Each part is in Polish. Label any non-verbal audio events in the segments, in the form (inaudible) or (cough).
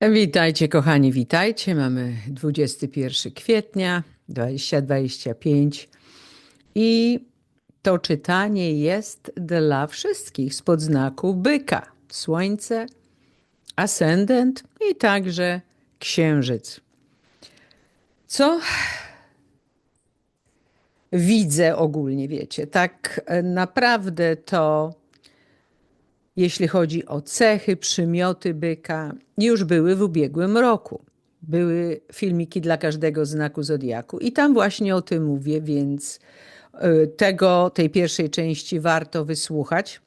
Witajcie, kochani, witajcie. Mamy 21 kwietnia 2025 i to czytanie jest dla wszystkich spod znaku byka. Słońce, ascendent i także księżyc. Co widzę ogólnie, wiecie, tak naprawdę to jeśli chodzi o cechy, przymioty byka, już były w ubiegłym roku. Były filmiki dla każdego znaku zodiaku i tam właśnie o tym mówię, więc e, tego, tej pierwszej części warto wysłuchać.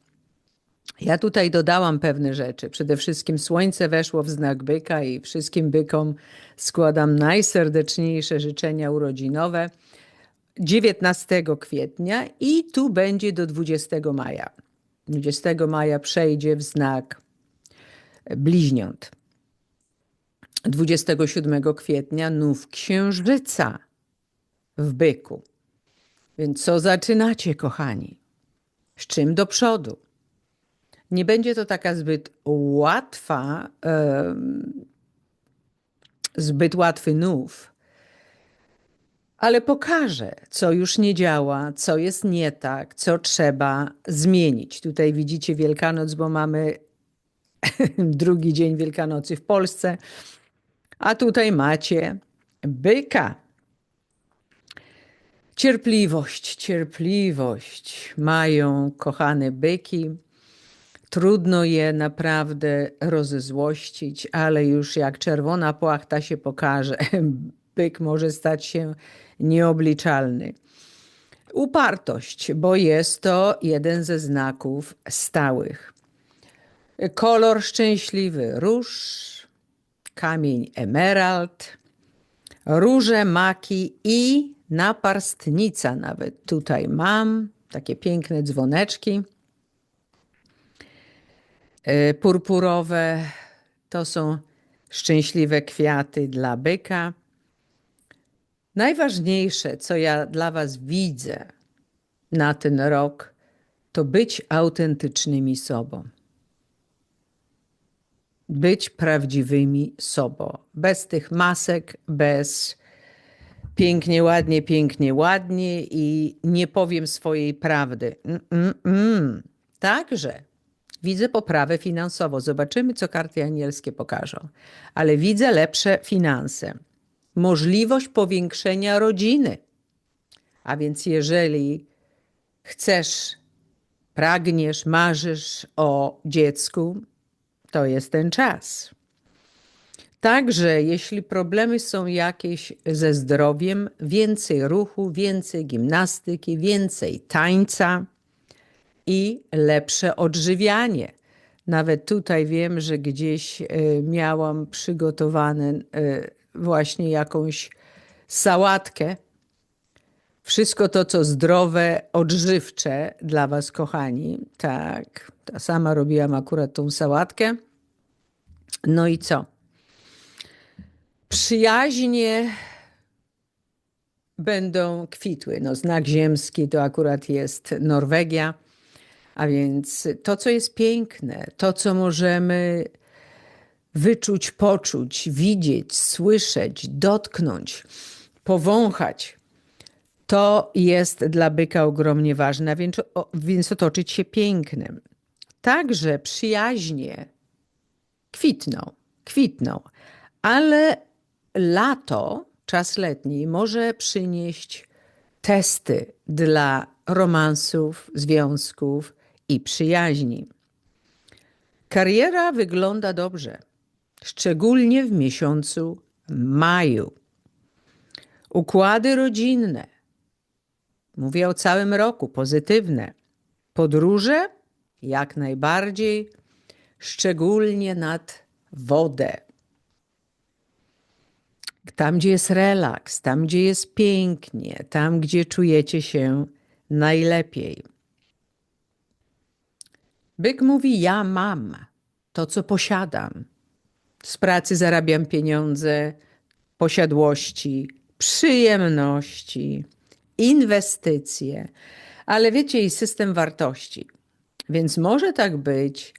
Ja tutaj dodałam pewne rzeczy. Przede wszystkim słońce weszło w znak byka i wszystkim bykom składam najserdeczniejsze życzenia urodzinowe 19 kwietnia i tu będzie do 20 maja. 20 maja przejdzie w znak bliźniąt. 27 kwietnia nów księżyca w byku. Więc co zaczynacie, kochani? Z czym do przodu? Nie będzie to taka zbyt łatwa, zbyt łatwy nów, ale pokażę, co już nie działa, co jest nie tak, co trzeba zmienić. Tutaj widzicie Wielkanoc, bo mamy (laughs) drugi dzień Wielkanocy w Polsce, a tutaj macie byka. Cierpliwość, cierpliwość mają kochane byki. Trudno je naprawdę rozzłościć, ale już jak czerwona płachta się pokaże, (laughs) byk może stać się nieobliczalny. Upartość, bo jest to jeden ze znaków stałych. Kolor szczęśliwy róż, kamień emerald, róże, maki i naparstnica nawet tutaj mam. Takie piękne dzwoneczki e, purpurowe. To są szczęśliwe kwiaty dla byka. Najważniejsze, co ja dla Was widzę na ten rok, to być autentycznymi sobą. Być prawdziwymi sobą. Bez tych masek, bez pięknie, ładnie, pięknie, ładnie i nie powiem swojej prawdy. Mm, mm, mm. Także widzę poprawę finansową. Zobaczymy, co karty anielskie pokażą. Ale widzę lepsze finanse możliwość powiększenia rodziny. A więc jeżeli chcesz, pragniesz, marzysz o dziecku, to jest ten czas. Także jeśli problemy są jakieś ze zdrowiem, więcej ruchu, więcej gimnastyki, więcej tańca i lepsze odżywianie. Nawet tutaj wiem, że gdzieś e, miałam przygotowane e, właśnie jakąś sałatkę. Wszystko to, co zdrowe, odżywcze dla Was, kochani. Tak, ta sama robiłam akurat tą sałatkę. No i co? Przyjaźnie będą kwitły. No, znak ziemski to akurat jest Norwegia. A więc to, co jest piękne, to, co możemy wyczuć, poczuć, widzieć, słyszeć, dotknąć, powąchać, to jest dla byka ogromnie ważne, więc, więc otoczyć się pięknym. Także przyjaźnie kwitną, kwitną, ale lato, czas letni, może przynieść testy dla romansów, związków i przyjaźni. Kariera wygląda dobrze szczególnie w miesiącu maju. Układy rodzinne. Mówię o całym roku, pozytywne. Podróże jak najbardziej, szczególnie nad wodę. Tam, gdzie jest relaks, tam, gdzie jest pięknie, tam, gdzie czujecie się najlepiej. Byk mówi: Ja mam to, co posiadam z pracy zarabiam pieniądze, posiadłości, przyjemności, inwestycje, ale wiecie, i system wartości. Więc może tak być,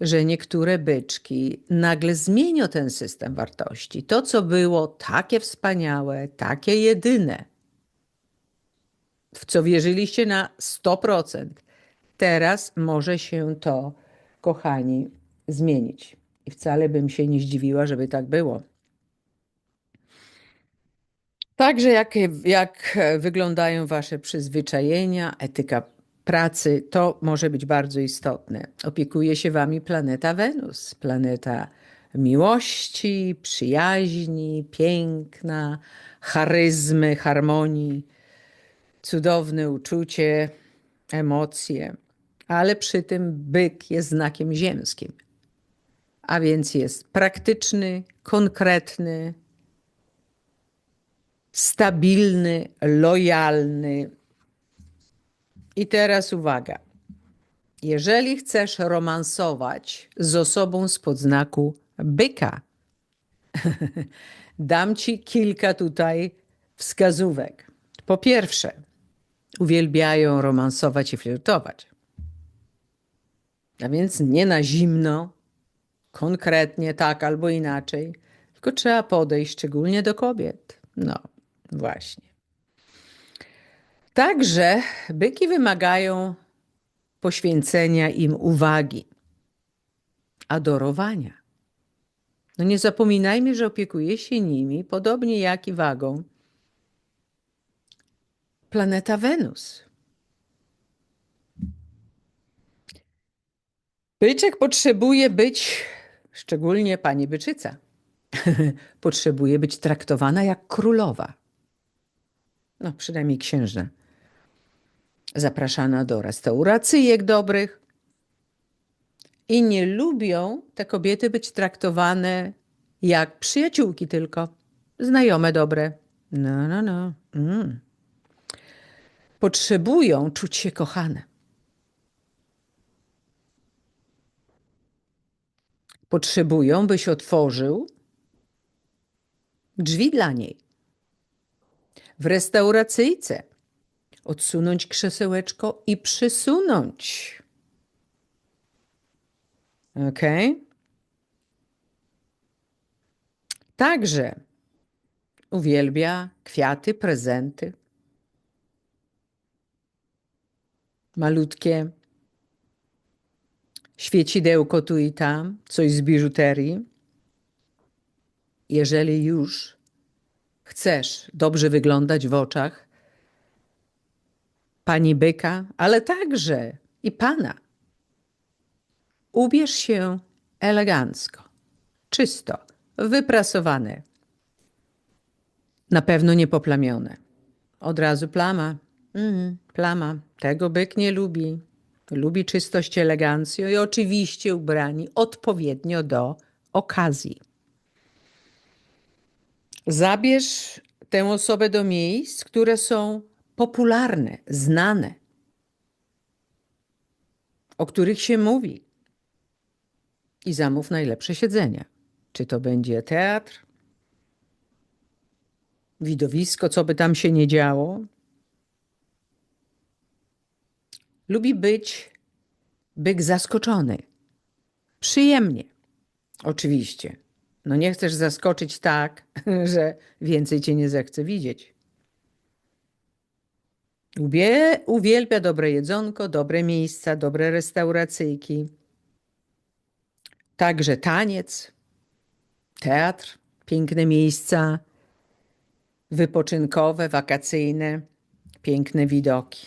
że niektóre byczki nagle zmienią ten system wartości. To, co było takie wspaniałe, takie jedyne, w co wierzyliście na 100%, teraz może się to, kochani, zmienić. I wcale bym się nie zdziwiła, żeby tak było. Także jak, jak wyglądają Wasze przyzwyczajenia, etyka pracy, to może być bardzo istotne. Opiekuje się Wami planeta Wenus, planeta miłości, przyjaźni, piękna, charyzmy, harmonii, cudowne uczucie, emocje, ale przy tym byk jest znakiem ziemskim, a więc jest praktyczny, konkretny, stabilny, lojalny. I teraz uwaga. Jeżeli chcesz romansować z osobą z podznaku byka, (laughs) dam ci kilka tutaj wskazówek. Po pierwsze, uwielbiają romansować i flirtować. A więc nie na zimno, konkretnie tak albo inaczej, tylko trzeba podejść szczególnie do kobiet. No, Właśnie. Także byki wymagają poświęcenia im uwagi, adorowania. No nie zapominajmy, że opiekuje się nimi, podobnie jak i wagą, planeta Wenus. Byczek potrzebuje być, szczególnie pani byczyca, (laughs) potrzebuje być traktowana jak królowa no przynajmniej księżna, zapraszana do restauracyjek dobrych. I nie lubią te kobiety być traktowane jak przyjaciółki tylko, znajome dobre. No, no, no. Mm. Potrzebują czuć się kochane. Potrzebują, byś otworzył drzwi dla niej w restauracyjce. Odsunąć krzesełeczko i przysunąć. Ok? Także uwielbia kwiaty, prezenty. Malutkie świecidełko tu i tam, coś z biżuterii. Jeżeli już chcesz dobrze wyglądać w oczach pani byka, ale także i pana. Ubierz się elegancko, czysto, wyprasowane. Na pewno nie poplamione. Od razu plama. Mm, plama. Tego byk nie lubi. Lubi czystość, elegancję i oczywiście ubrani odpowiednio do okazji. Zabierz tę osobę do miejsc, które są popularne, znane, o których się mówi. I zamów najlepsze siedzenia. Czy to będzie teatr, widowisko, co by tam się nie działo. Lubi być byk zaskoczony. Przyjemnie. Oczywiście. No nie chcesz zaskoczyć tak, (laughs) że więcej cię nie zechce widzieć. Ubie, uwielbia dobre jedzonko, dobre miejsca, dobre restauracyjki. Także taniec, teatr, piękne miejsca wypoczynkowe, wakacyjne, piękne widoki.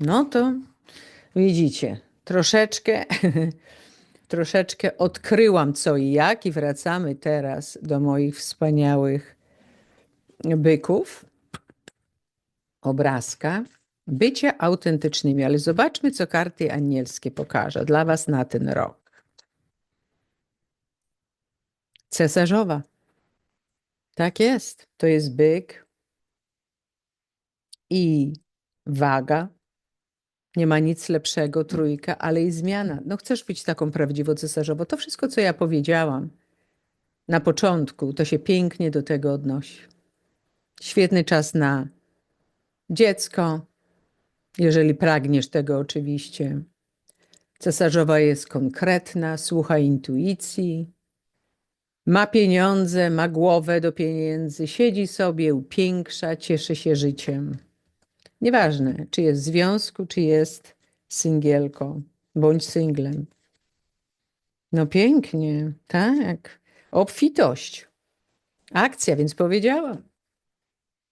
No to widzicie, troszeczkę (laughs) troszeczkę odkryłam co i jak i wracamy teraz do moich wspaniałych byków. Obrazka. Bycie autentycznymi, ale zobaczmy, co karty anielskie pokażą dla Was na ten rok. Cesarzowa. Tak jest. To jest byk i waga, nie ma nic lepszego, trójka, ale i zmiana. No chcesz być taką prawdziwą cesarzową. To wszystko, co ja powiedziałam na początku, to się pięknie do tego odnosi. Świetny czas na dziecko, jeżeli pragniesz tego oczywiście. Cesarzowa jest konkretna, słucha intuicji, ma pieniądze, ma głowę do pieniędzy, siedzi sobie, upiększa, cieszy się życiem. Nieważne, czy jest w związku, czy jest singielką, bądź singlem. No pięknie, tak. Obfitość. Akcja, więc powiedziałam.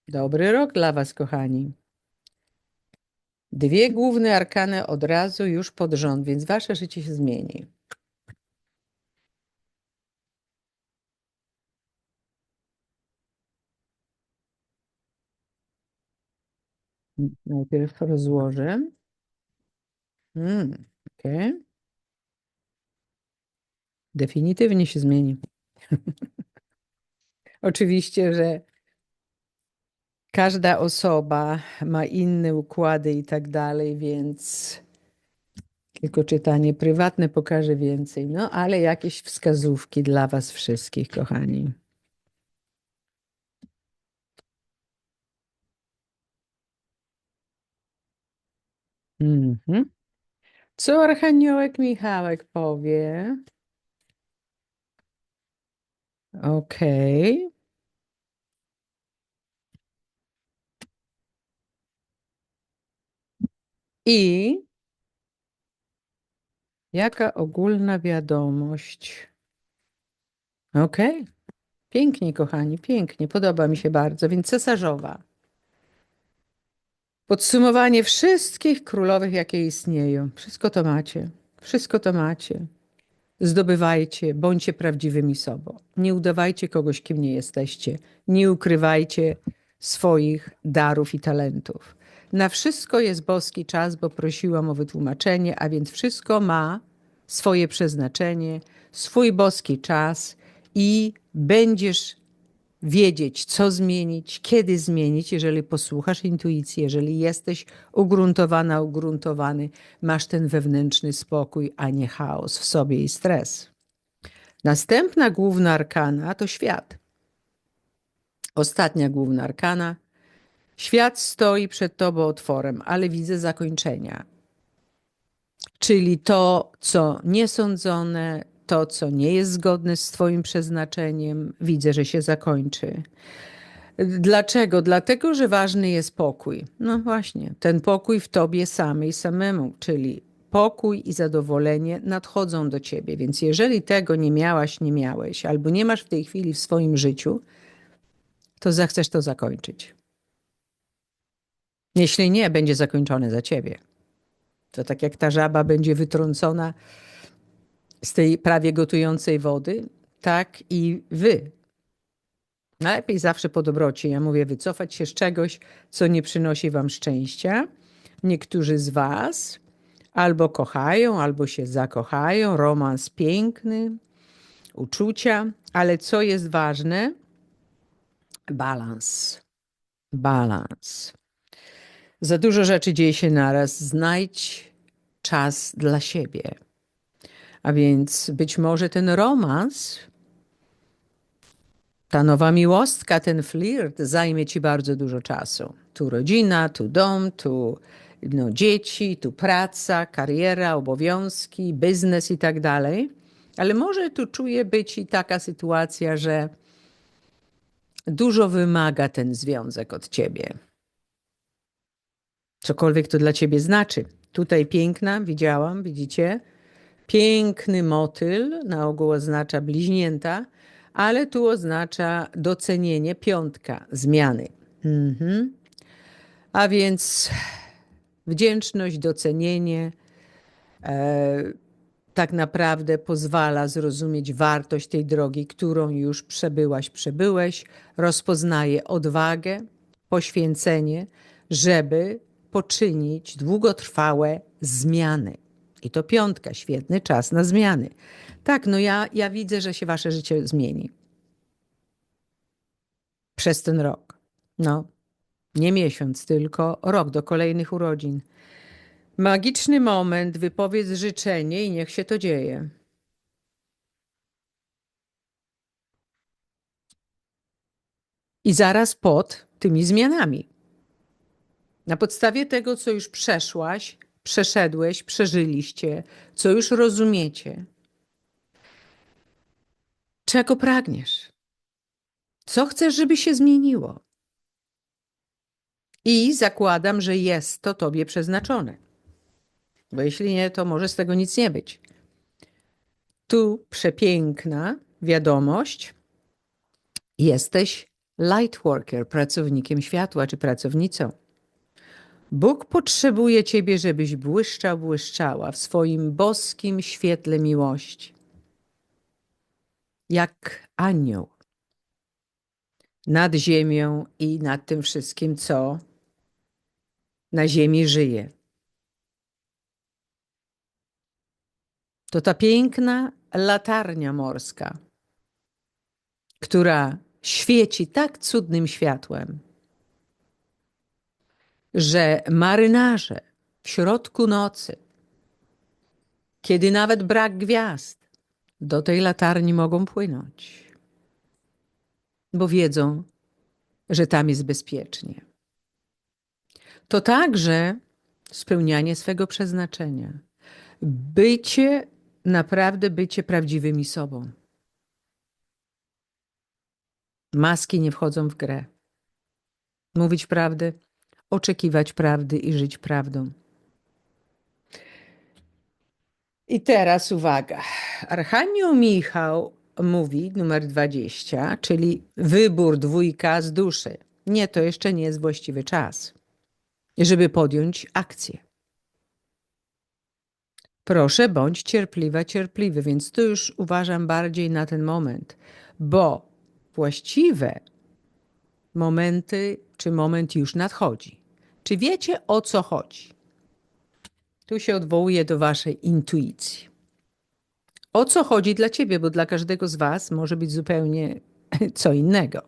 Dobry rok dla Was, kochani. Dwie główne arkany od razu już pod rząd, więc Wasze życie się zmieni. Najpierw rozłożę. Mm, okej. Definitywnie się zmieni. (laughs) Oczywiście, że każda osoba ma inne układy i tak dalej, więc tylko czytanie prywatne pokaże więcej. No, ale jakieś wskazówki dla Was wszystkich, kochani. Mhm. Co Archaniołek Michałek powie? Okej. I jaka ogólna wiadomość? Okej. Pięknie, kochani, pięknie. Podoba mi się bardzo. Więc cesarzowa. Podsumowanie wszystkich królowych, jakie istnieją. Wszystko to macie. Wszystko to macie. Zdobywajcie, bądźcie prawdziwymi sobą. Nie udawajcie kogoś, kim nie jesteście. Nie ukrywajcie swoich darów i talentów. Na wszystko jest boski czas, bo prosiłam o wytłumaczenie, a więc wszystko ma swoje przeznaczenie, swój boski czas i będziesz wiedzieć, co zmienić, kiedy zmienić, jeżeli posłuchasz intuicji, jeżeli jesteś ugruntowana, ugruntowany, masz ten wewnętrzny spokój, a nie chaos w sobie i stres. Następna główna arkana to świat. Ostatnia główna arkana. Świat stoi przed tobą otworem, ale widzę zakończenia. Czyli to, co niesądzone, to, co nie jest zgodne z Twoim przeznaczeniem, widzę, że się zakończy. Dlaczego? Dlatego, że ważny jest pokój. No właśnie, ten pokój w Tobie samej samemu, czyli pokój i zadowolenie nadchodzą do Ciebie. Więc jeżeli tego nie miałaś, nie miałeś, albo nie masz w tej chwili w swoim życiu, to zechcesz to zakończyć. Jeśli nie, będzie zakończone za Ciebie. To tak jak ta żaba będzie wytrącona z tej prawie gotującej wody, tak i wy. Najlepiej zawsze po dobroci. Ja mówię, wycofać się z czegoś, co nie przynosi wam szczęścia. Niektórzy z was albo kochają, albo się zakochają. Romans piękny, uczucia, ale co jest ważne? Balans. Balans. Za dużo rzeczy dzieje się naraz. Znajdź czas dla siebie. A więc być może ten romans, ta nowa miłostka, ten flirt zajmie ci bardzo dużo czasu. Tu rodzina, tu dom, tu no, dzieci, tu praca, kariera, obowiązki, biznes i tak dalej. Ale może tu czuje być i taka sytuacja, że dużo wymaga ten związek od ciebie. Cokolwiek to dla ciebie znaczy. Tutaj piękna, widziałam, widzicie? Piękny motyl, na ogół oznacza bliźnięta, ale tu oznacza docenienie, piątka, zmiany. Mhm. A więc wdzięczność, docenienie e, tak naprawdę pozwala zrozumieć wartość tej drogi, którą już przebyłaś, przebyłeś, rozpoznaje odwagę, poświęcenie, żeby poczynić długotrwałe zmiany. I to piątka, świetny czas na zmiany. Tak, no ja, ja widzę, że się wasze życie zmieni. Przez ten rok. No, nie miesiąc, tylko rok do kolejnych urodzin. Magiczny moment, wypowiedz życzenie i niech się to dzieje. I zaraz pod tymi zmianami. Na podstawie tego, co już przeszłaś, przeszedłeś, przeżyliście, co już rozumiecie. Czego pragniesz? Co chcesz, żeby się zmieniło? I zakładam, że jest to tobie przeznaczone. Bo jeśli nie, to może z tego nic nie być. Tu przepiękna wiadomość. Jesteś lightworker, pracownikiem światła czy pracownicą. Bóg potrzebuje ciebie, żebyś błyszczał, błyszczała w swoim boskim świetle miłości. Jak anioł nad ziemią i nad tym wszystkim, co na ziemi żyje. To ta piękna latarnia morska, która świeci tak cudnym światłem, że marynarze w środku nocy, kiedy nawet brak gwiazd, do tej latarni mogą płynąć, bo wiedzą, że tam jest bezpiecznie. To także spełnianie swego przeznaczenia. Bycie, naprawdę bycie prawdziwymi sobą. Maski nie wchodzą w grę. Mówić prawdę, oczekiwać prawdy i żyć prawdą. I teraz uwaga. Archanioł Michał mówi, numer 20, czyli wybór dwójka z duszy. Nie, to jeszcze nie jest właściwy czas, żeby podjąć akcję. Proszę, bądź cierpliwa, cierpliwy, więc tu już uważam bardziej na ten moment, bo właściwe momenty, czy moment już nadchodzi. Czy wiecie o co chodzi? Tu się odwołuję do waszej intuicji. O co chodzi dla ciebie, bo dla każdego z was może być zupełnie (laughs) co innego.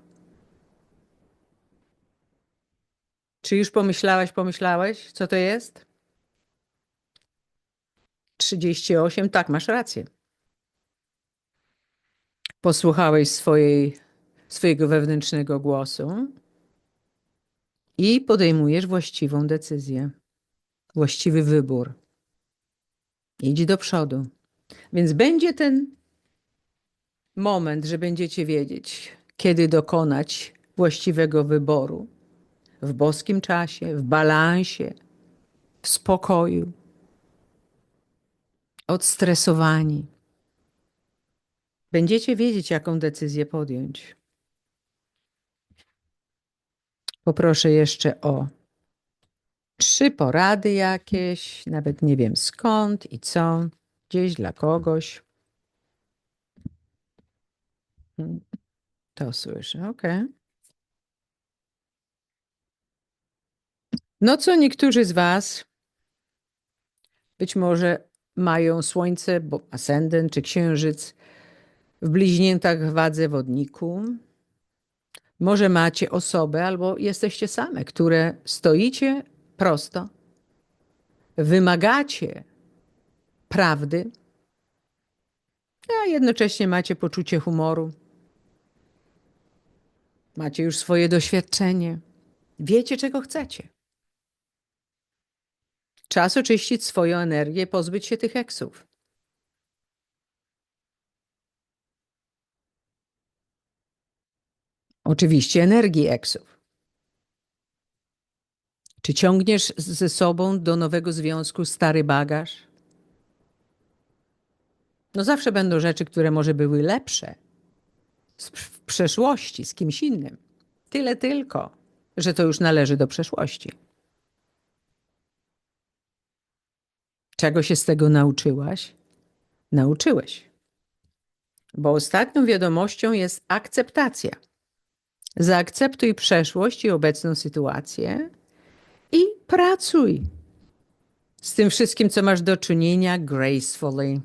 Czy już pomyślałaś, pomyślałeś, co to jest? 38, tak, masz rację. Posłuchałeś swojej, swojego wewnętrznego głosu i podejmujesz właściwą decyzję, właściwy wybór. Idź do przodu. Więc będzie ten moment, że będziecie wiedzieć, kiedy dokonać właściwego wyboru w boskim czasie, w balansie, w spokoju, odstresowani. Będziecie wiedzieć, jaką decyzję podjąć. Poproszę jeszcze o trzy porady jakieś, nawet nie wiem skąd i co, gdzieś dla kogoś. Hmm, To słyszę, ok. No co niektórzy z Was być może mają słońce, bo ascendent czy księżyc w bliźniętach wadze wodniku. Może macie osobę albo jesteście same, które stoicie prosto, wymagacie prawdy, a jednocześnie macie poczucie humoru. Macie już swoje doświadczenie. Wiecie, czego chcecie. Czas oczyścić swoją energię, pozbyć się tych eksów. Oczywiście energii eksów. Czy ciągniesz ze sobą do nowego związku stary bagaż? No zawsze będą rzeczy, które może były lepsze w przeszłości z kimś innym. Tyle tylko, że to już należy do przeszłości. Czego się z tego nauczyłaś? Nauczyłeś. Bo ostatnią wiadomością jest akceptacja. Zaakceptuj przeszłość i obecną sytuację i pracuj z tym wszystkim, co masz do czynienia, gracefully.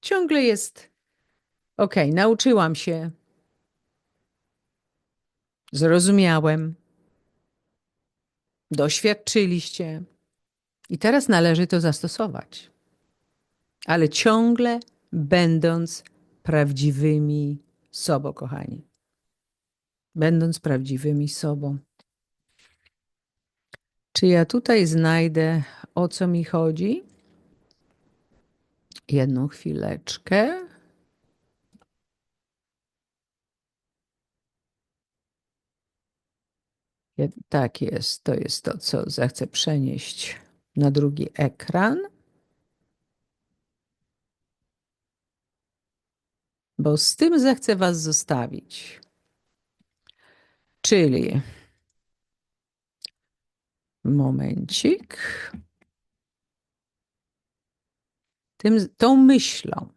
Ciągle jest ok, nauczyłam się, zrozumiałem, doświadczyliście i teraz należy to zastosować. Ale ciągle będąc prawdziwymi sobą, kochani. Będąc prawdziwymi sobą. Czy ja tutaj znajdę, o co mi chodzi? Jedną chwileczkę. Tak jest, to jest to, co zechcę przenieść na drugi ekran. Bo z tym zechcę Was zostawić. Czyli momencik. Tym, tą myślą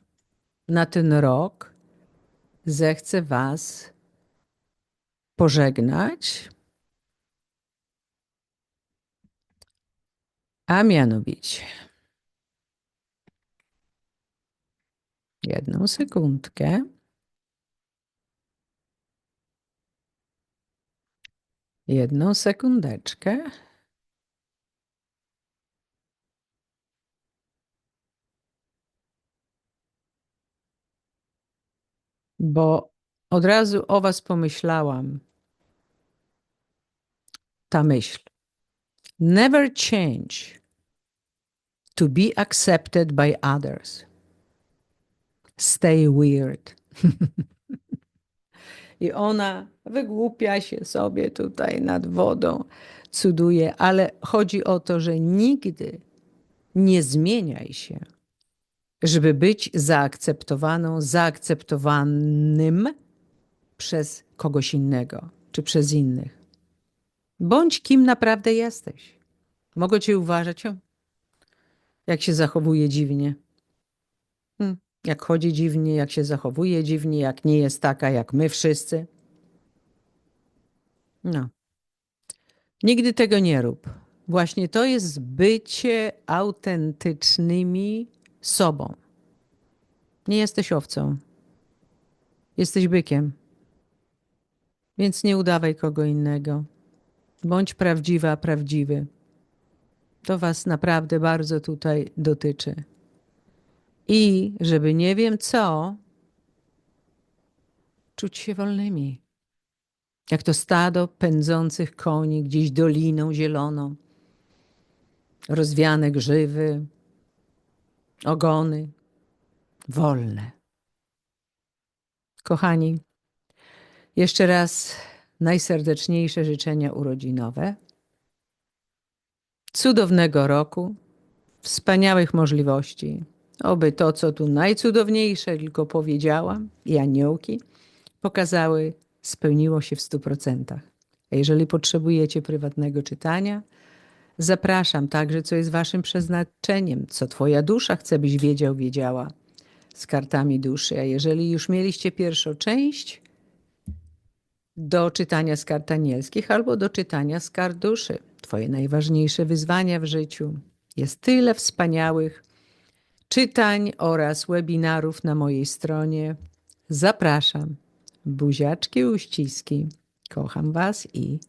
na ten rok zechcę Was pożegnać. A mianowicie, jedną sekundkę. Jedną sekundeczkę. Bo od razu o Was pomyślałam. Ta myśl. Never change to be accepted by others. Stay weird. (laughs) I ona wygłupia się sobie tutaj nad wodą, cuduje, ale chodzi o to, że nigdy nie zmieniaj się, żeby być zaakceptowaną, zaakceptowanym przez kogoś innego czy przez innych. Bądź kim naprawdę jesteś. Mogę cię uważać, jak się zachowuje dziwnie. Hmm, Jak chodzi dziwnie, jak się zachowuje dziwnie, jak nie jest taka jak my wszyscy. No. Nigdy tego nie rób. Właśnie to jest bycie autentycznymi sobą. Nie jesteś owcą. Jesteś bykiem. Więc nie udawaj kogo innego. Bądź prawdziwa, prawdziwy. To Was naprawdę bardzo tutaj dotyczy. I żeby nie wiem co, czuć się wolnymi. Jak to stado pędzących koni gdzieś doliną zieloną, rozwiane grzywy, ogony, wolne. Kochani, jeszcze raz najserdeczniejsze życzenia urodzinowe. Cudownego roku, wspaniałych możliwości. Oby to, co tu najcudowniejsze, tylko powiedziałam, i aniołki pokazały, spełniło się w stu procentach. A jeżeli potrzebujecie prywatnego czytania, zapraszam także, co jest waszym przeznaczeniem, co twoja dusza chce, byś wiedział, wiedziała z kartami duszy. A jeżeli już mieliście pierwszą część, do czytania z kart anielskich albo do czytania z kart duszy. Twoje najważniejsze wyzwania w życiu. Jest tyle wspaniałych czytań oraz webinarów na mojej stronie. Zapraszam. Buziaczki, uściski. Kocham Was i